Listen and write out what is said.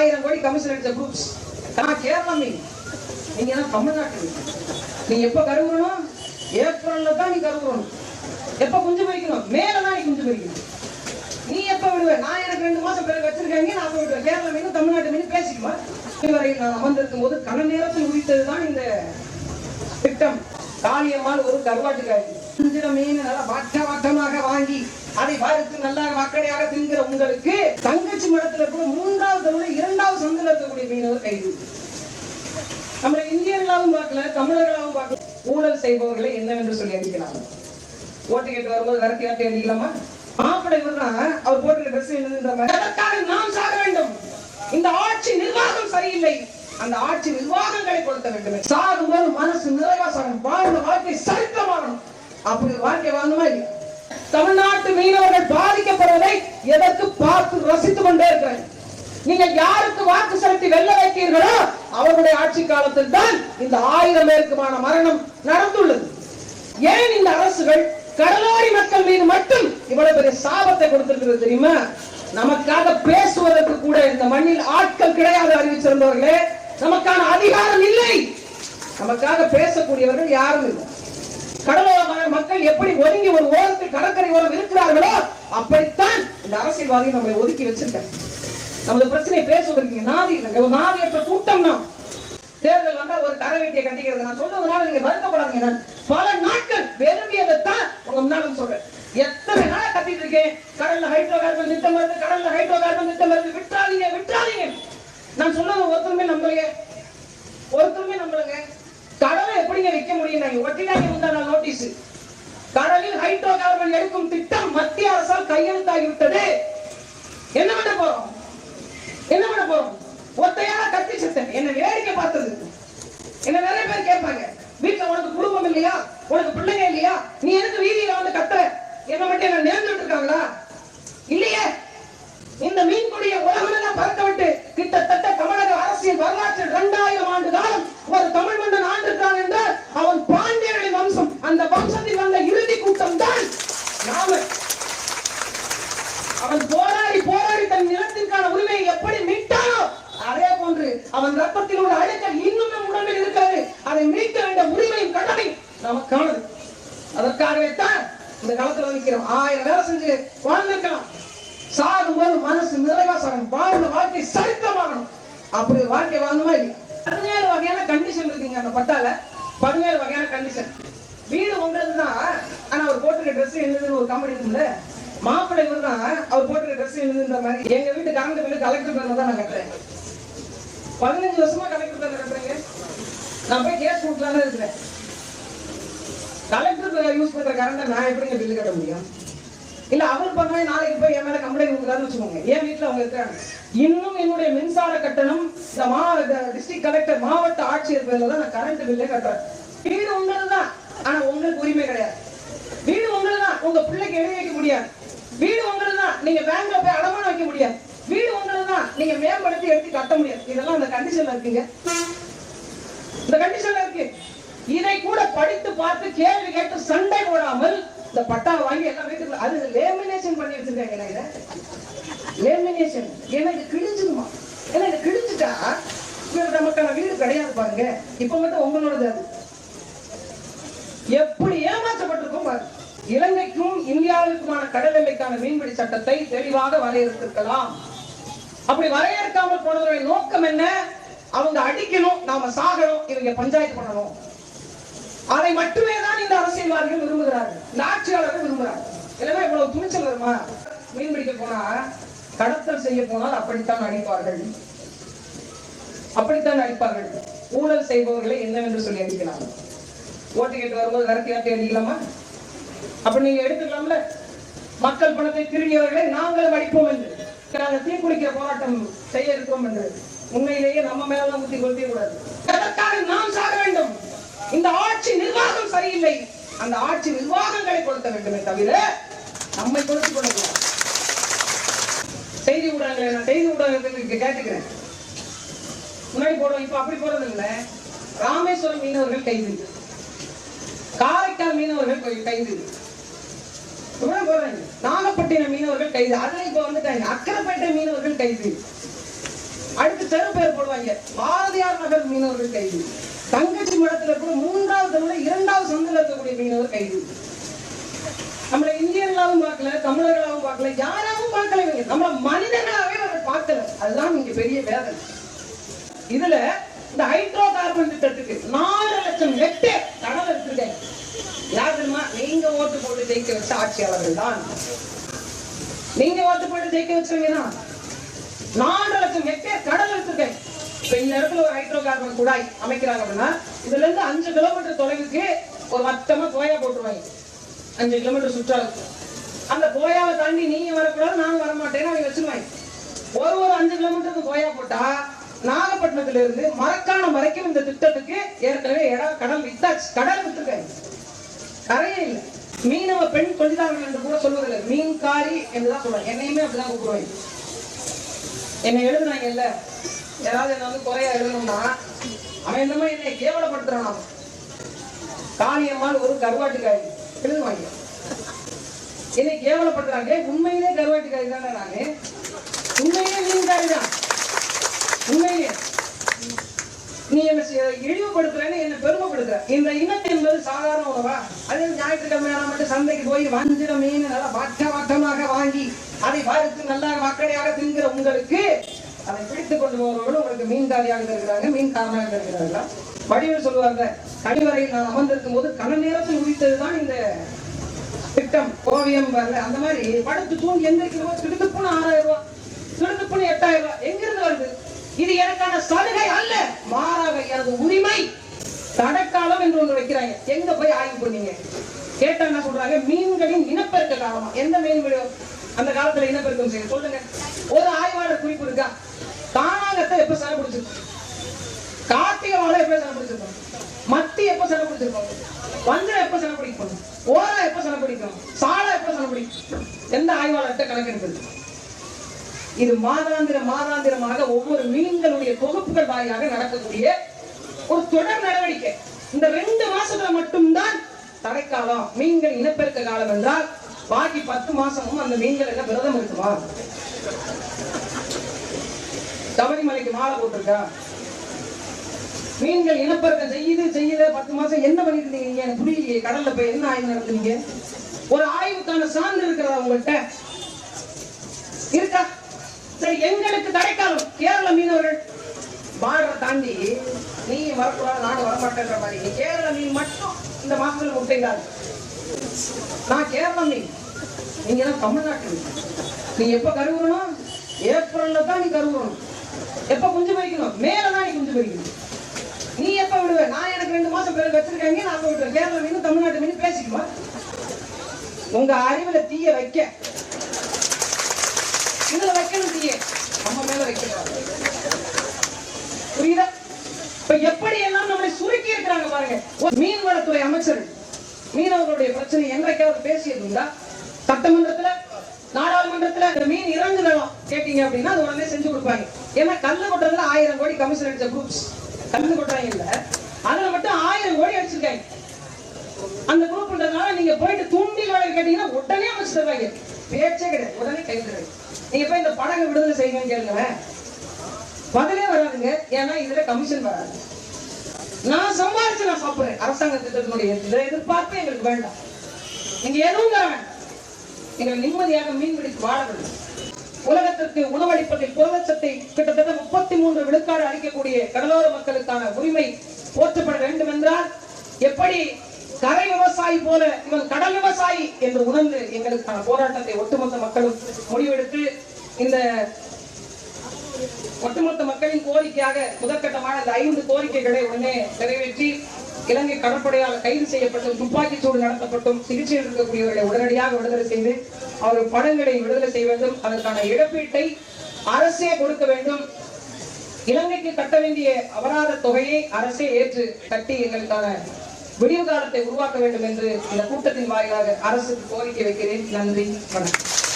ஆயிரம் கோடி கமிஷன் அடிச்ச குரூப்ஸ் நான் கேரளா மீன் நீங்க தான் தமிழ்நாட்டு மீன் நீ எப்போ கருவுறணும் ஏப்ரல்ல தான் நீ கருவுறணும் எப்போ குஞ்சு பொரிக்கணும் மேல தான் நீ குஞ்சு பொரிக்கணும் நீ எப்போ விடுவ? நான் எனக்கு ரெண்டு மாசம் பிறகு வச்சிருக்காங்க நான் அப்போ விடுவேன் கேரளா மீன் தமிழ்நாட்டு மீன் பேசிக்குமா? இதுவரை நான் அமர்ந்திருக்கும் போது கன நேரத்தில் உரித்தது தான் இந்த திட்டம். காளியம்மாள் ஒரு கருவாட்டுக்காரி. மீன் நல்லா வட்ட வட்டமாக வாங்கி அதை பார்த்து நல்லா மக்களையாக தின்கிற உங்களுக்கு தங்கச்சி மடத்துல கூட மூன்றாவது தவிர இரண்டாவது சந்தில இருக்கக்கூடிய மீனவர் கைது. நம்ம இந்தியர்களாகவும் பார்க்கல தமிழர்களாகவும் பார்க்கல. ஊழல் செய்பவர்களை என்னவென்று சொல்லி அடிக்கலாம் ஓட்டு கேட்டு வரும்போது விரட்டி விரட்டி அடிக்கலாமா? மாப்பிள்ளை அவர் போட்டுக்கிற ட்ரெஸ் என்னதுன்ற மாதிரி. அதற்காக நாம் சாக வேண்டும். இந்த ஆட்சி நிர்வாகம் சரியில்லை. அந்த ஆட்சி நிர்வாகங்களை கொடுத்த வேண்டும். சாகும்போது மனசு நிறைவா சாகணும் வாழ்ந்த வாழ்க்கை சரித்திரமாகணும் அப்படி வாழ்க்கை வாழணுமா இல்லையா தமிழ்நாட்டு மீனவர்கள் பாதிக்கப்படுவதை எதற்கு பார்த்து ரசித்துக் கொண்டே இருக்கிறேன் நீங்க யாருக்கு வாக்கு செலுத்தி வெல்ல வைத்தீர்களோ அவருடைய ஆட்சி காலத்தில் தான் இந்த ஆயிரம் பேருக்குமான மரணம் நடந்துள்ளது. ஏன் இந்த அரசுகள் கடலோரி மக்கள் மீது மட்டும் இவ்வளவு பெரிய சாபத்தை கொடுத்திருக்கிறது தெரியுமா? நமக்காக பேசுவதற்கு கூட இந்த மண்ணில் ஆட்கள் கிடையாது அறிவிச்சிருந்தவர்களே நமக்கான அதிகாரம் இல்லை. நமக்காக பேசக்கூடியவர்கள் யாரும் இல்லை. கடலோர மக்கள் எப்படி ஒதுங்கி ஒரு ஓரத்தில் கடற்கரை ஓரம் இருக்கிறார்களோ அப்படித்தான் இந்த அரசியல்வாதி நம்மளை ஒதுக்கி வச்சிருக்காங்க. நமது பிரச்சனை பேசுவதற்கு நாதி இல்லைங்க ஒரு நாதியற்ற கூட்டம் தான். தேர்தல் வந்தால் ஒரு கரை வேட்டியை கட்டிக்கிறது நான் சொல்றதுனால நீங்க வருத்தப்படாதீங்க நான் பல நாட்கள் விரும்பியதைத்தான் உங்க முன்னாடி சொல்றேன் எத்தனை நாளா கத்திட்டு இருக்கேன் கடல்ல ஹைட்ரோ கார்பன் திட்டம் வருது கடல்ல ஹைட்ரோ கார்பன் திட்டம் வருது விட்டுறாதீங்க விட்டுறாதீங்க நான் சொல்றது ஒருத்தருமே நம்பலையே ஒருத்தருமே நம்பலங்க கடலை எப்படிங்க விற்க முடியும் நாங்க ஒட்டினாங்க முந்தான நோட்டீஸ் கடலில் நாங்கள் எடுக்கும் திட்டம் மத்திய அரசால் கையெழுத்தாகிவிட்டது. என்ன பண்ண போறோம்? என்ன பண்ண போறோம்? ஒத்தையான கத்தி செத்தேன் என்ன வேடிக்கை பார்த்தது. என்ன நிறைய பேர் கேட்பாங்க. வீட்டுல உனக்கு குடும்பம் இல்லையா? உனக்கு பிள்ளைங்க இல்லையா? நீ எனக்கு வீதியில வந்து கத்துற? என்ன மட்டும் என்ன நேர்ந்துட்டு இருக்காங்களா இல்லையே. இந்த மீன்குடிய உலகமெல்லாம் பறக்க விட்டு கிட்டத்தட்ட தமிழக அரசியல் வரலாற்றில் இரண்டாயிரம் ஆண்டு காலம் ஒரு தமிழ் மன்னன் ஆண்டிருக்கான் என்றால் அவன் பாண்டியர்களின் வம்சம். அந்த வம்சத்தில் வந்த இறுதி கூட்டம் தான். நாம அவன் போராடி போராடி தன் நிலத்திற்கான உரிமையை எப்படி மீட்டானோ அதே போன்று அவன் ரத்தத்தில் உள்ள அழுத்தம் இன்னும் நம் உடம்பில் இருக்காது அதை மீட்க வேண்டிய உரிமையும் கடமை நமக்கானது. அதற்காகவே தான் இந்த காலத்துல நிற்கிறோம் ஆயிரம் வேலை செஞ்சு வாழ்ந்திருக்கலாம். சாகும்போது மனசு நிறைவா சாகணும். வாழ்ந்த வாழ்க்கை சரித்திரமாகணும். அப்படி வாழ்க்கை வாழணுமா இல்லையா பதினேழு வகையான கண்டிஷன் இருக்குங்க அந்த பட்டால. பதினேழு வகையான கண்டிஷன் வீடு உங்களது தான் ஆனா அவர் போட்டிருக்க ட்ரெஸ் என்னதுன்னு ஒரு கம்பெனி இருக்குல்ல மாப்பிள்ளை இவர் தான் அவர் போட்டிருக்க ட்ரெஸ் என்னதுன்ற மாதிரி. எங்க வீட்டு கரண்ட் பில்லு கலெக்டர் பேர்ல தான் நான் கட்டுறேன். பதினஞ்சு வருஷமா கலெக்டர் பேர்ல கட்டுறேங்க. நான் போய் கேஸ் கொடுக்கலான்னு இருக்கிறேன். கலெக்டர் யூஸ் பண்ற கரண்ட நான் எப்படிங்க பில்லு கட்ட முடியும்? இல்ல அவர் பண்ணவே நாளைக்கு போய் என் மேல கம்ப்ளைண்ட் கொடுக்குறாருன்னு வச்சுக்கோங்க. என் வீட்டுல அவங்க இருக்காங்க. இன்னும் என்னுடைய மின்சார கட்டணம் இந்த மா டிஸ்ட்ரிக்ட் கலெக்டர் மாவட்ட ஆட்சியர் பேர்ல தான் நான் கரண்ட் பில்லே கட்டுறேன். ஆனா உங்களுக்கு உரிமை கிடையாது. வீடு உங்களதுதான் உங்க பிள்ளைக்கு எழுதி வைக்க முடியாது. வீடு உங்களதுதான் நீங்க பேங்க்ல போய் அடமான வைக்க முடியாது. வீடு உங்களதுதான் நீங்க மேம்படுத்தி எடுத்து கட்ட முடியாது. இதெல்லாம் அந்த கண்டிஷன்ல இருக்குங்க. இந்த கண்டிஷன்ல இருக்கு. இதை கூட படித்து பார்த்து கேள்வி கேட்டு சண்டை போடாமல் இந்த பட்டா வாங்கி எல்லாம் வீட்டுக்குள்ள அது லேமினேஷன் பண்ணி வச்சிருக்காங்க என்ன லேமினேஷன் ஏன்னா இது கிழிஞ்சுதுமா ஏன்னா இது கிழிஞ்சுட்டா இது நமக்கான வீடு கிடையாது பாருங்க. இப்ப மட்டும் உங்களோடது அது. எப்படி ஏமாற்றப்பட்டிருக்கும் இலங்கைக்கும் இந்தியாவிற்குமான கடல் எல்லைக்கான மீன்பிடி சட்டத்தை தெளிவாக வரையறுத்திருக்கலாம். அப்படி வரையறுக்காமல் போனதோட நோக்கம் என்ன? அவங்க அடிக்கணும் நாம சாகணும் இவங்க பஞ்சாயத்து பண்ணணும். அதை மட்டுமே தான் இந்த அரசியல்வாதிகள் விரும்புகிறார்கள். இந்த ஆட்சியாளர்கள் விரும்புகிறார்கள். இல்லைன்னா இவ்வளவு துணிச்சல் வருமா? மீன் பிடிக்க போனா கடத்தல் செய்ய போனால் அப்படித்தான் அடிப்பார்கள். அப்படித்தான் அடிப்பார்கள். ஊழல் செய்பவர்களை என்னவென்று சொல்லி அடிக்கலாம். ஓட்டு வரும்போது விரட்டி விரட்டி அடிக்கலாமா அப்ப நீங்க எடுத்துக்கலாம்ல? மக்கள் பணத்தை திருடியவர்களை நாங்களும் அடிப்போம் என்று. நாங்கள் தீக்குளிக்கிற போராட்டம் செய்ய இருக்கோம் என்று. உண்மையிலேயே நம்ம மேலாம் ஊத்தி கொளுத்திய கூடாது. அதற்காக நாம் சாக வேண்டும்? இந்த ஆட்சி நிர்வாகம் சரியில்லை. அந்த ஆட்சி நிர்வாகங்களை கொடுத்த வேண்டுமே தவிர நம்மை கொடுத்து கொள்ளக்கூடாது. செய்தி ஊடகங்களை நான் செய்தி ஊடகங்களுக்கு கேட்டுக்கிறேன். முன்னாடி போடுவோம் இப்ப அப்படி போறது இல்ல ராமேஸ்வரம் மீனவர்கள் கைது. காரைக்கால் மீனவர்கள் கைது. இவ்வளவு போறாங்க. நாகப்பட்டினம் மீனவர்கள் கைது. அதுல இப்ப வந்துட்டாங்க. அக்கரைப்பேட்டை மீனவர்கள் கைது. அடுத்து தெரு பேர் போடுவாங்க. பாரதியார் நகர் மீனவர்கள் கைது. தங்கச்சி மடத்துல கூட மூன்றாவது தெருவுல இரண்டாவது சந்தில் இருக்கக்கூடிய மீனவர் கைது. நம்மள இந்தியர்களாவும் பார்க்கல தமிழர்களாவும் பார்க்கல யாராவும் பார்க்கல இவங்க. நம்ம மனிதர்களாவே அவர்கள் பார்க்கல. அதுதான் இங்க பெரிய வேதனை. இதுல இந்த ஹைட்ரோ கார்பன் திட்டத்துக்கு நாலு லட்சம் ஹெக்டேர் கடல் எடுத்துருக்கேன் யார் தெரியுமா நீங்க ஓட்டு போட்டு ஜெயிக்க வச்ச ஆட்சியாளர்கள் தான். நீங்க ஓட்டு போட்டு ஜெயிக்க வச்சவங்க நாலு லட்சம் ஹெக்டேர் கடல் எடுத்துருக்கேன் இப்ப இந்த இடத்துல ஒரு ஹைட்ரோ கார்பன் குழாய் அமைக்கிறாங்க அப்படின்னா இதுல இருந்து அஞ்சு கிலோமீட்டர் தொலைவுக்கு ஒரு மொத்தமா கோயா போட்டுருவாங்க. அஞ்சு கிலோமீட்டர் சுற்றாலும் அந்த கோயாவை தாண்டி நீங்க வரக்கூடாது நானும் வர மாட்டேன்னு அவங்க வச்சிருவாங்க. ஒரு ஒரு அஞ்சு கிலோமீட்டருக்கு கோயா போட்டா நாகப்பட்டினத்துல இருந்து மரக்காணம் வரைக்கும் இந்த திட்டத்துக்கு ஏற்கனவே இடம் கடல் வித்தாச்சு. கடல் வித்துருக்காங்க கரையே இல்லை. மீனவ பெண் தொழிலாளர்கள் என்று கூட சொல்வதில்லை. மீன்காரி என்றுதான் சொல்லுவாங்க என்னையுமே அப்படிதான் கூப்பிடுவாங்க. என்னை எழுதுனாங்கல்ல? யாராவது என்ன வந்து குறையா எழுதணும்னா அவன் இந்த மாதிரி என்னை கேவலப்படுத்துறான். காளியம்மாள் ஒரு கருவாட்டுக்காரி. எழுதுவாங்க. என்னை கேவலப்படுத்துறாங்க உண்மையிலே கருவாட்டுக்காரி தானே நானு? உண்மையிலே மீன்காரி தான். உண்மையிலே. நீ என்ன செய்ய- இழிவுபடுத்துறேன்னு என்ன பெருமைப்படுத்துற. இந்த இனம் என்பது சாதாரண உணவா? அதே ஞாயிற்றுக்கிழமை ஆனா மட்டும் சந்தைக்கு போய் வஞ்சிர மீன் நல்லா வட்ட வட்டமாக வாங்கி அதை வறுத்து நல்லா மக்களையாக தின்கிற உங்களுக்கு அதை பிடித்துக் கொண்டு போறவர்கள் உங்களுக்கு மீன்காரியாக இருக்கிறாங்க மீன்காரனாக இருக்கிறார்களா? வடிவில் சொல்லுவாங்க கழிவறையில் நான் அமர்ந்திருக்கும் போது கன நேரத்தில் உதித்ததுதான் இந்த திட்டம் ஓவியம் வரல அந்த மாதிரி படுத்து தூங்கி எந்திரிக்கும் போது திடுத்துப்புன்னு ஆறாயிரம் ரூபாய் திடுத்துப்புன்னு எட்டாயிரம் ரூபாய். எங்கிருந்து வருது? இது எனக்கான சலுகை அல்ல. மாறாக எனது உரிமை தடக்காலம் என்று ஒன்று வைக்கிறாங்க. எங்க போய் ஆய்வு பண்ணீங்க? கேட்டா என்ன சொல்றாங்க? மீன்களின் இனப்பெருக்க காலமா எந்த மீன் அந்த காலத்துல இனப்பெருக்கம் செய்ய சொல்லுங்க. ஒரு ஆய்வாளர் குறிப்பு இருக்கா? தானாகத்தை எப்ப சண்டை பிடிச்சிருக்கும்? கார்த்திகை எப்ப சண்டை பிடிச்சிருக்கோம்? மத்தி எப்ப சண்டை பிடிச்சிருக்கோம்? வஞ்சரம் எப்ப சண்டை பிடிக்கும்? ஓரா எப்ப சண்டை பிடிக்கும்? சாலை எப்ப சண்டை பிடிக்கும்? எந்த ஆய்வாளர்கிட்ட கணக்கு இருக்குது இது மாதாந்திர மாதாந்திரமாக ஒவ்வொரு மீன்களுடைய தொகுப்புகள் வாயிலாக நடக்கக்கூடிய ஒரு தொடர் நடவடிக்கை. இந்த ரெண்டு மாசத்துல மட்டும்தான் தடைக்காலம் மீன்கள் இனப்பெருக்க காலம் என்றால் பாக்கி பத்து மாசமும் அந்த மீன்கள் என்ன விரதம் இருக்குமா? சபரிமலைக்கு மாலை போட்டிருக்கா? மீன்கள் இனப்பெருக்கம் செய்யுது செய்யுது பத்து மாசம் என்ன பண்ணிட்டு இருந்தீங்க எனக்கு புரியலையே கடல்ல போய் என்ன ஆய்வு நடத்துனீங்க ஒரு ஆய்வுக்கான சான்று இருக்கிறதா உங்கள்கிட்ட இருக்கா? சரி எங்களுக்கு தடைக்காலம் கேரள மீனவர்கள். பார்டர் தாண்டி நீ வரக்கூடாது நானும் வரமாட்டேன்ற மாதிரி நீ கேரள மீன் மட்டும் இந்த மாசத்துல முட்டைந்தாரு நான் கேரள மீன். நீங்க தான் தமிழ்நாட்டு நீ எப்ப கருவுறணும் ஏப்ரல்ல தான் நீ கருவுறணும் எப்ப குஞ்சு பறிக்கணும்? மேல தான் நீ குஞ்சு பறிக்கணும். நீ எப்ப விடுவ? நான் எனக்கு ரெண்டு மாசம் பிறகு வச்சிருக்காங்க நான் அப்ப விடுவேன் கேரள மீன் தமிழ்நாட்டு மீன் பேசிக்குமா? உங்க அறிவுல தீய வைக்க. இதுல வைக்கணும் தீய நம்ம மேல வைக்கணும் புரியுதா? இப்ப எப்படி எல்லாம் நம்மளை சுருக்கி இருக்கிறாங்க பாருங்க. ஒரு மீன்வளத்துறை அமைச்சர் மீனவர்களுடைய பிரச்சனை என்றைக்காவது பேசியது உண்டா சட்டமன்றத்துல நாடாளுமன்றத்துல இந்த மீன் இறங்குதளம் கேட்டீங்க அப்படின்னா அது உடனே செஞ்சு கொடுப்பாங்க. ஏன்னா கல்லு கொட்டுறதுல ஆயிரம் கோடி கமிஷன் அடிச்ச குரூப்ஸ் கல்லு கொட்டுறாங்க இல்ல. அதுல மட்டும் ஆயிரம் கோடி அடிச்சிருக்காங்க. அந்த குரூப்ன்றதுனால நீங்க போயிட்டு தூண்டில் வேலை கேட்டீங்கன்னா உடனே அமைச்சு தருவாங்க. பேச்சே கிடையாது. உடனே கைது நீங்க போய் இந்த படகு விடுதலை செய்யுங்கன்னு கேளுங்க பதிலே வராதுங்க. ஏன்னா இதுல கமிஷன் வராது. நான் சம்பாதிச்சு நான் சாப்பிடுறேன். அரசாங்க திட்டத்தினுடைய இதை எதிர்பார்ப்பு எங்களுக்கு வேண்டாம். நீங்க எதுவும் தர வேண்டாம். நிம்மதியாக மீன் பிடித்து வாழ வேண்டும். உலகத்திற்கு உணவளிப்பதில் புரதச்சத்தை கிட்டத்தட்ட முப்பத்தி மூன்று விழுக்காடு அளிக்கக்கூடிய கடலோர மக்களுக்கான உரிமை போற்றப்பட வேண்டும் என்றால் எப்படி கரை விவசாயி போல இவன் கடல் விவசாயி என்று உணர்ந்து எங்களுக்கான போராட்டத்தை ஒட்டுமொத்த மக்களும் முடிவெடுத்து இந்த ஒட்டுமொத்த மக்களின் கோரிக்கையாக முதற்கட்டமான இந்த ஐந்து கோரிக்கைகளை உடனே நிறைவேற்றி இலங்கை கடற்படையால் கைது செய்யப்பட்டும் துப்பாக்கிச் சூடு நடத்தப்பட்டும் சிகிச்சையில் இருக்கக்கூடியவர்களை உடனடியாக விடுதலை செய்து அவர் படங்களை விடுதலை செய்ய வேண்டும் அதற்கான இழப்பீட்டை அரசே கொடுக்க வேண்டும். இலங்கைக்கு கட்ட வேண்டிய அபராத தொகையை அரசே ஏற்று கட்டி எங்களுக்கான விடிவு காலத்தை உருவாக்க வேண்டும் என்று இந்த கூட்டத்தின் வாயிலாக அரசுக்கு கோரிக்கை வைக்கிறேன். நன்றி. வணக்கம்.